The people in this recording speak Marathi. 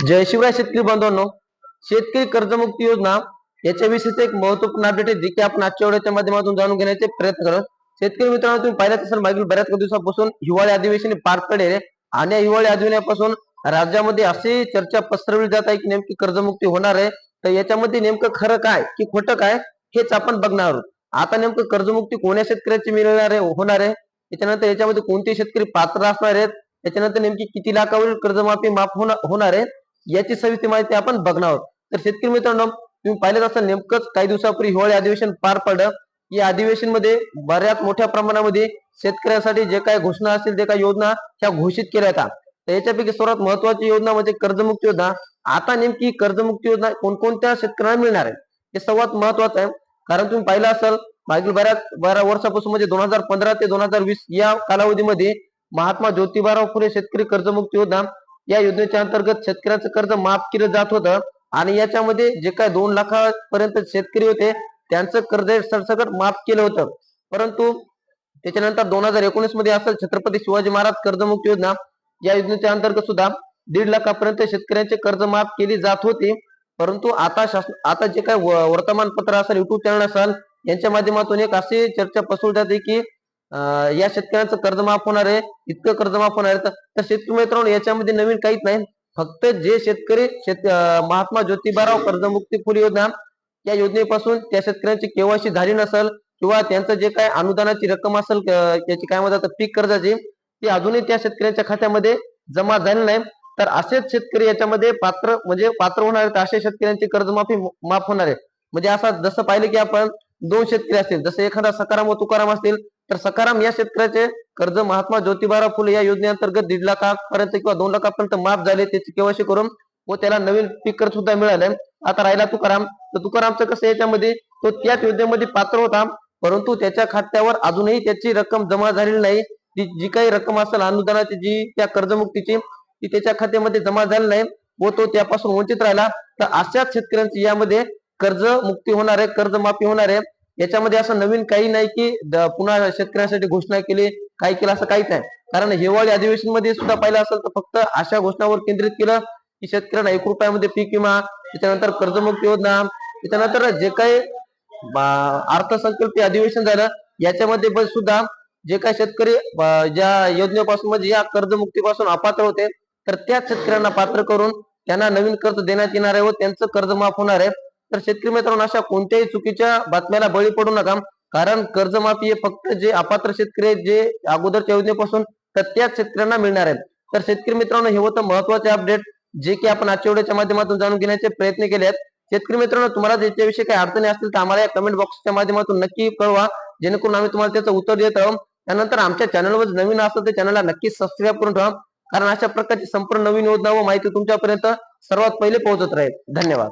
जय शिवराय शेतकरी बांधवांनो शेतकरी कर्जमुक्ती योजना याच्याविषयीच एक महत्त्वपूर्ण अपडेट आहे जे की आपण आजच्या माध्यमातून जाणून घेण्याचे प्रयत्न करत शेतकरी मित्रांनो तुम्ही पाहिलं असेल मागील बऱ्याच दिवसापासून हिवाळी अधिवेशन पार पडेल आणि या हिवाळी अधिवेशनापासून राज्यामध्ये अशी चर्चा पसरवली जात आहे की नेमकी कर्जमुक्ती होणार आहे. तर याच्यामध्ये नेमकं खरं काय की खोटं काय हेच आपण बघणार आहोत. आता नेमकं कर्जमुक्ती कोण्या शेतकऱ्याची मिळणार आहे होणार आहे? त्याच्यानंतर याच्यामध्ये कोणते शेतकरी पात्र असणार आहेत? त्याच्यानंतर नेमकी किती लाखावरील कर्जमाफी माफ होणार होणार आहे? याची सविस्तर माहिती आपण बघणार आहोत. तर शेतकरी मित्रांनो तुम्ही पाहिलं असेल नेमकंच काही दिवसापूर्वी हिवाळी अधिवेशन पार पडलं. या अधिवेशनमध्ये बऱ्याच मोठ्या प्रमाणामध्ये शेतकऱ्यांसाठी जे काही घोषणा असतील जे काही योजना त्या घोषित केल्या होत्या. तर याच्यापैकी सर्वात महत्वाची योजना म्हणजे कर्जमुक्ती योजना. आता नेमकी कर्जमुक्ती योजना कोणकोणत्या शेतकऱ्यांना मिळणार आहे? हे सर्वात महत्वाचं आहे. कारण तुम्ही पाहिलं असेल मागील बऱ्याच बारा वर्षापासून म्हणजे दोन हजार पंधरा ते दोन हजार वीस या कालावधीमध्ये महात्मा ज्योतिबाराव फुले शेतकरी कर्जमुक्ती योजना या योजनेच्या अंतर्गत शेतकऱ्याचं कर्ज माफ केलं जात होतं. आणि याच्यामध्ये जे काय दोन लाखापर्यंत शेतकरी होते त्यांचं कर्ज सरसकट माफ केलं होतं. परंतु त्याच्यानंतर दोन हजार एकोणीसमध्ये असेल छत्रपती शिवाजी महाराज कर्जमुक्ती योजना. या योजनेच्या अंतर्गत सुद्धा दीड लाखापर्यंत शेतकऱ्यांचे कर्ज माफ केली जात होती. परंतु आता शासन आता जे काय वर्तमानपत्र असेल युट्यूब चॅनल असेल यांच्या माध्यमातून एक अशी चर्चा पसरवली जाते की या शेतकऱ्यांचं कर्ज माफ होणार आहे इतकं कर्ज माफ होणार आहे. तर- शेतकरी मित्रांनो याच्यामध्ये नवीन काहीच नाही. फक्त जे शेतकरी शेत महात्मा ज्योतिबाराव कर्जमुक्ती फुल योजना या योजनेपासून त्या शेतकऱ्यांची केवायसी झाली नसेल किंवा त्यांचं जे काय अनुदानाची रक्कम असेल याची त्याची काय म्हणतात पीक कर्जाची ती अजूनही त्या शेतकऱ्यांच्या खात्यामध्ये जमा झाली नाही. तर असेच शेतकरी याच्यामध्ये पात्र म्हणजे पात्र होणार आहेत अशा शेतकऱ्यांची कर्जमाफी माफ होणार आहे. म्हणजे असा जसं पाहिलं की आपण दोन शेतकरी असतील. जसं एखादा सकाराम व तुकाराम असतील तर सकाराम या शेतकऱ्याचे कर्ज महात्मा ज्योतिबाराव फुले या योजनेअंतर्गत दीड लाखापर्यंत किंवा दोन लाखापर्यंत माफ झाले त्याची केवायसी करून व त्याला नवीन पीक कर्ज सुद्धा मिळालं आता राहिला तुकाराम. तर तुकारामचं कसं याच्यामध्ये? तो त्याच योजनेमध्ये पात्र होता परंतु त्याच्या खात्यावर अजूनही त्याची रक्कम जमा झालेली नाही. ती जी काही रक्कम असेल अनुदानाची जी त्या कर्जमुक्तीची ती त्याच्या खात्यामध्ये जमा झाली नाही व तो त्यापासून वंचित राहिला. तर अशाच शेतकऱ्यांची यामध्ये कर्ज मुक्ती होणार आहे कर्ज माफी होणार आहे. याच्यामध्ये असं नवीन काही नाही की द- पुन्हा शेतकऱ्यांसाठी घोषणा केली काय केलं असं काहीच नाही. कारण हिवाळी अधिवेशनमध्ये सुद्धा पाहिलं असेल तर फक्त अशा घोषणावर केंद्रित केलं की शेतकऱ्यांना एक रुपयामध्ये पीक विमा त्याच्यानंतर कर्जमुक्ती योजना त्याच्यानंतर जे काही अर्थसंकल्पीय अधिवेशन झालं याच्यामध्ये पण सुद्धा जे काही शेतकरी ज्या योजनेपासून म्हणजे या कर्जमुक्तीपासून अपात्र होते तर त्याच शेतकऱ्यांना पात्र करून त्यांना नवीन कर्ज देण्यात येणार आहे व त्यांचं कर्ज माफ होणार आहे. तर शेतकरी मित्रांनो अशा कोणत्याही चुकीच्या बातम्याला बळी पडू नका. कारण कर्जमाफी हे फक्त जे अपात्र शेतकरी आहेत जे अगोदरच्या योजनेपासून तर त्याच शेतकऱ्यांना मिळणार आहेत. तर शेतकरी मित्रांनो हे होतं महत्त्वाचे अपडेट जे की आपण आजच्या व्हिडिओच्या माध्यमातून जाणून घेण्याचे प्रयत्न केले आहेत शेतकरी मित्रांनो तुम्हाला याच्याविषयी काही अडचणी असतील तर आम्हाला या कमेंट बॉक्सच्या माध्यमातून नक्की कळवा. जेणेकरून आम्ही तुम्हाला त्याचं उत्तर देत आहोत त्यानंतर आमच्या चॅनलवर नवीन असतं तर चॅनलला नक्की सबस्क्राईब करून ठेवा. कारण अशा प्रकारची संपूर्ण नवीन योजना व माहिती तुमच्यापर्यंत सर्वात पहिले पोहोचत राहील. धन्यवाद.